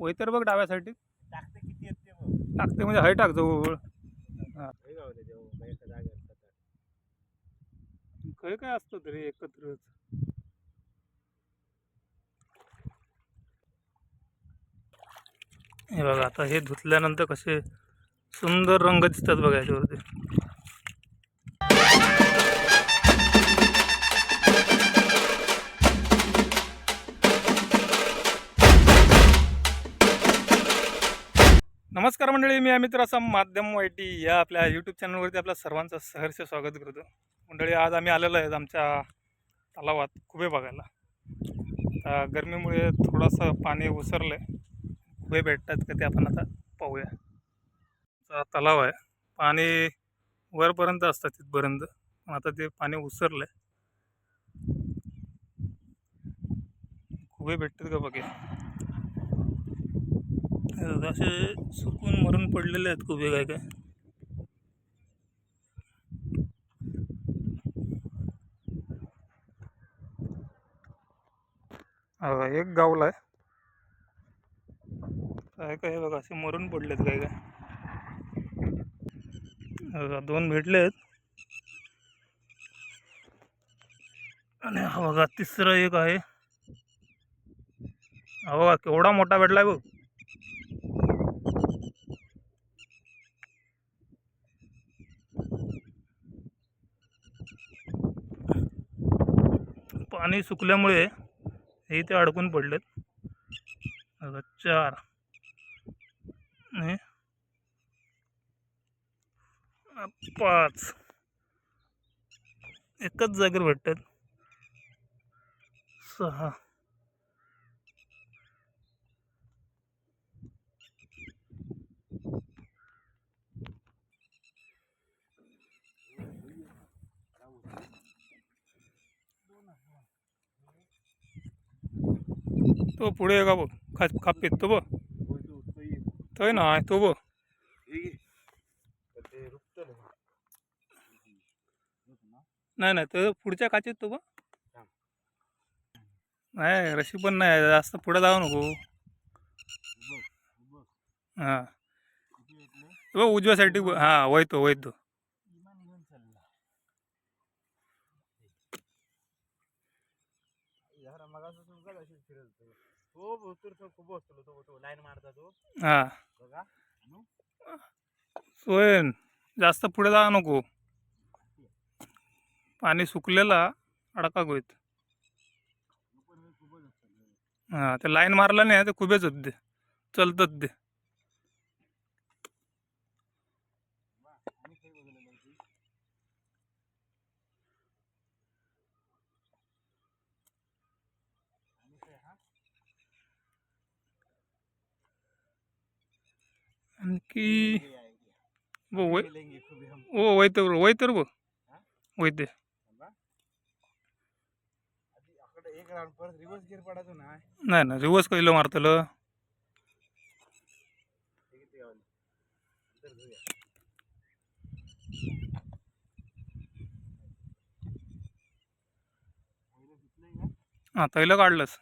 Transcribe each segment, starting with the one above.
वैतर बघ डाव्यासाठी. टाकते किती येत बघ. टाकते म्हणजे हाय टाक जवळ हे. गाव त्याच्या बघ, एका जागेवर सतत. काय काय असतं तरी एकत्रच. हे बघा आता हे धुतल्यानंतर कसे सुंदर रंग दिसतात बघा याच्यावरती. नमस्कार मंडळी मी अमित रासम माध्यम वाय टी या आपल्या यूट्यूब चॅनलवरती आपल्या सर्वांचं सहर्ष स्वागत करतो. मंडळी आज आम्ही आलेलो आहेत आमच्या तलावात खुबे बघायला. आता गरमीमुळे थोडंसं पाणी उसरलं आहे खुबे भेटतात का ते आपण आता पाहूया. तलाव आहे. पाणी वरपर्यंत असतं तिथपर्यंत पण आता ते पाणी उसरलं आहे खुबे भेटतात का बघे असे सुकून मरून पडलेले आहेत खुबे काय काय. हा एक गावला आहे. काय काय बघा असे मरून पडलेत काय काय. दोन भेटले आहेत आणि हा बघा तिसरा एक आहे. हा बघा केवढा मोठा भेटलाय बघ. पाणी सुकल्यामुळे हे इथे अडकून पडलेत. चार. पाच. एकच जागेवर भेटतात. सहा. तो पुढे का बघ? खा तो बघ. तो, आहे ना तो बघ. नाही नाही तर पुढच्या काचेत तो बघ. नाही रशी पण नाही जास्त पुढे जाऊ नको. हां. तो बघ उजव्या हां वैतो वैतो इमान निघून चालला. यार मगाचं तू का अशीच फिरत खूप बसतो तो तो लाईन मारता तो. हां. बघा. नु? सोयन जास्त पुढे जाऊ नको. पाणी सुकलेला अडका असतं. हां ते लाईन मारला नाही ते खुबेच होत. ते चलतात ते आणि काही बघायला लागते. आणि काय हा? आणखी. वो वै. ओ वैते वैतर बघ. वैते नाही ना रिवर्स कैलं मारतलं. हे? हां तैलं काढलंस.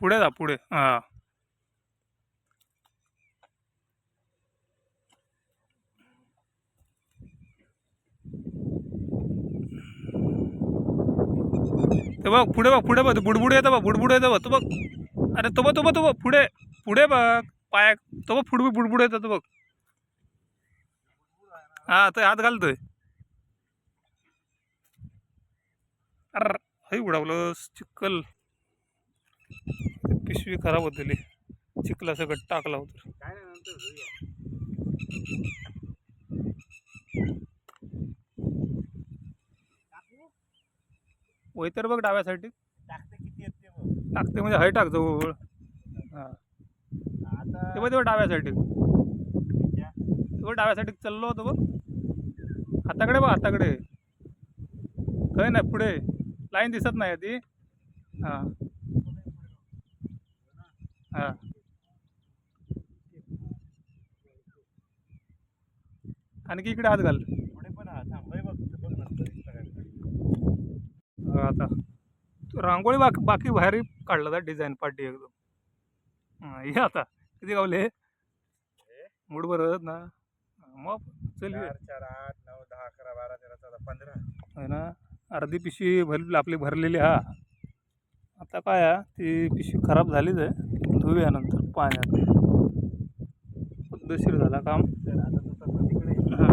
पुढे जा पुढे. हां. ते बघ पुढे बघ पुढे बघ बुडबुड येतं बघ बुडबुड येतं बघ तो बघ. अरे तो बघ तो बघ तो बघ पुढे पुढे बघ पाया तो बघ फुडबी बुडबुड येतं तो बघ. हा तो हात घालतोय. अर हे उडावलंस चिक्कल. पिशवी खराब होतली चिखला सगळं टाकला होता काय नाही नंतर घेऊया टाकू? वैतर बघ डाव्यासाठी. टाकते किती येत बघ. टाकते म्हणजे हाय टाक जवळ हां. आता ते बघ तेव्हा डाव्यासाठी. तेव्हा डाव्यासाठी चाललो होतो बघ. हाताकडे बघ हाताकडे. काय नाही पुढे. लाईन दिसत नाही ती. हां. हां. आणखी इकडे हात घाल पुढे पण हा थांब हे बघ ते बघ नंतर सगळ्यांना. हा, आता रांगोळी बाकी बाकी भारी काढला होता डिझाईन पार्टी एकदम. हां आता. किती गावले? मूड बरं ना? मग चल. चार आठ नऊ दहा अकरा बारा तेरा चौदा पंधरा. आहे ना? अर्धी पिशवी भर आपली भरलेली हा. आता काय ती पिशवी खराब झालीच आहे धुऊया नंतर पाण्यात. पद्धतशीर झाला काम.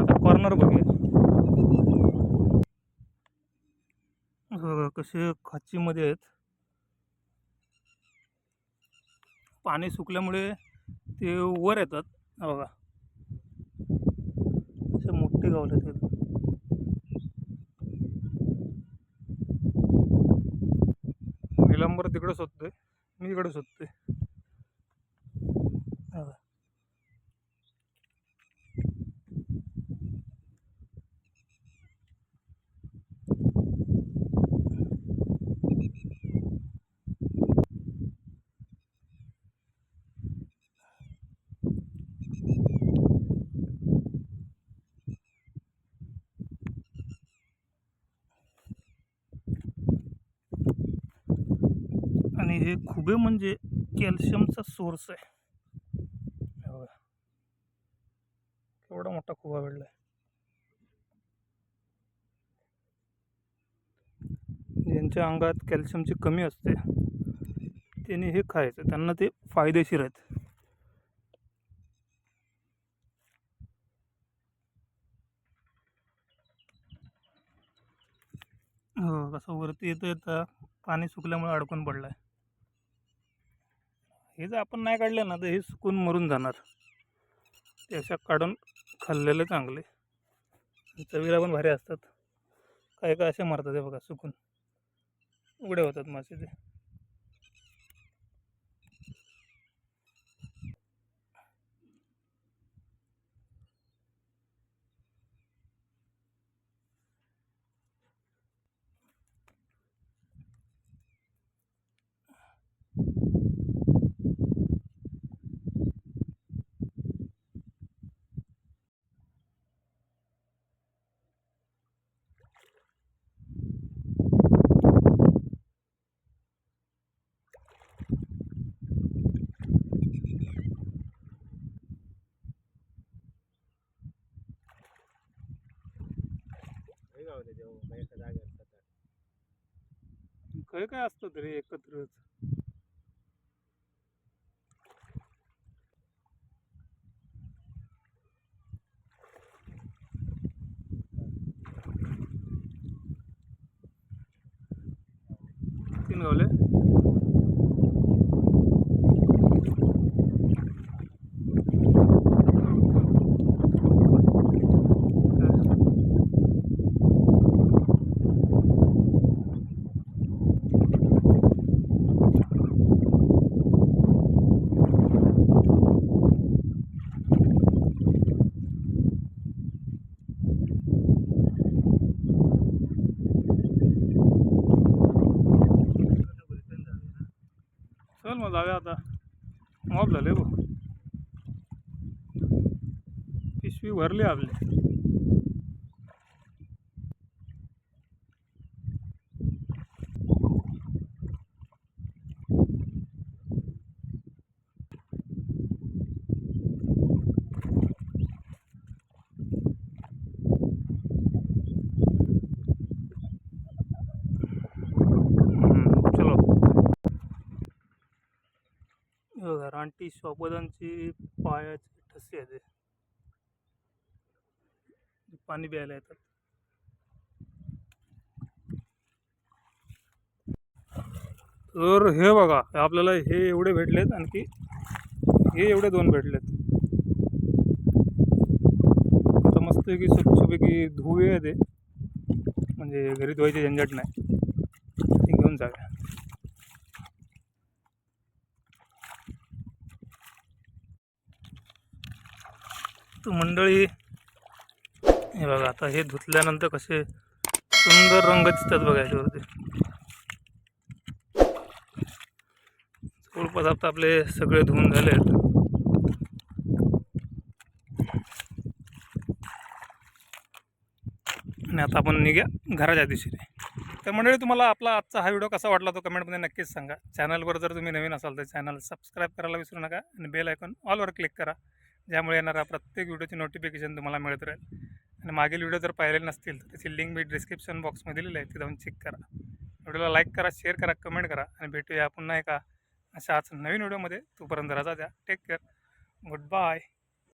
आता कॉर्नर बघा कसे खाचीमध्ये आहेत. पाणी सुकल्यामुळे ते वर येतात. बघा. असे मोठे गावले ते निलंबर तिकडे शोधतोय. मी इकडे शोधतोय हा बघा. आणि हे खुबे म्हणजे कॅल्शियमचा सोर्स आहे. एवढा मोठा खुबा आहे ज्यांच्या अंगात कॅल्शियमची कमी असते त्यांनी हे खायचं. त्यांना ते फायदेशीर आहेत. हो कसं वरती येतं येतं पाणी सुकल्यामुळे अडकून पडलं आहे हे जर आपण नाही काढलं ना तर हे सुकून मरून जाणार. ते अशा काढून खाल्लेले चांगले. चवीला पण भारी असतात. काय काय असे मारतात हे बघा सुकून. उघडे होतात मासे ते. हे एका जागेवर सतत. काय काय असतं तरी एकत्रच तीन गावले चल मग जाऊया आता मॉब झाले बघ पिशवी भरली आपली हम्म, चलो हे ती रानटी श्वापदांची पायाची ठसी आहे ते. पाणी प्यायला येतात. तर हे बघा आपल्याला हे एवढे भेटलेत आणखी हे एवढे दोन भेटलेत. आता मस्तपैकी स्वच्छपैकी धुवे ते. म्हणजे घरी धुवायची झंझट नाही. घेऊन जाऊया. तर मंडळी. हे बघा आता हे धुतल्यानंतर कसे सुंदर रंग दिसतात बघा याच्यावरती. जवळपास आता आपले सगळे धुवून झाले आहेत. आणि आता आपण निघ्या घराच्या दिशेने. तर मंडळी तुम्हाला आपला आजचा हा व्हिडिओ कसा वाटला तो कमेंटमध्ये नक्कीच सांगा. चॅनलवर जर तुम्ही नवीन असाल तर चॅनल सबस्क्राईब करायला विसरू नका आणि बेल आयकॉन ऑलवर क्लिक करा. ज्यामुळे येणारा प्रत्येक व्हिडिओची नोटिफिकेशन तुम्हाला मिळत राहील. आणि मागील व्हिडिओ जर पाहिलेले नसतील तर त्याची लिंक मी डिस्क्रिप्शन बॉक्समध्ये दिलेली आहे ती जाऊन चेक करा. व्हिडिओला लाईक करा शेअर करा कमेंट करा आणि भेटूया पुन्हा एका अशाच नवीन व्हिडिओमध्ये. तोपर्यंत राजा द्या. Take care good bye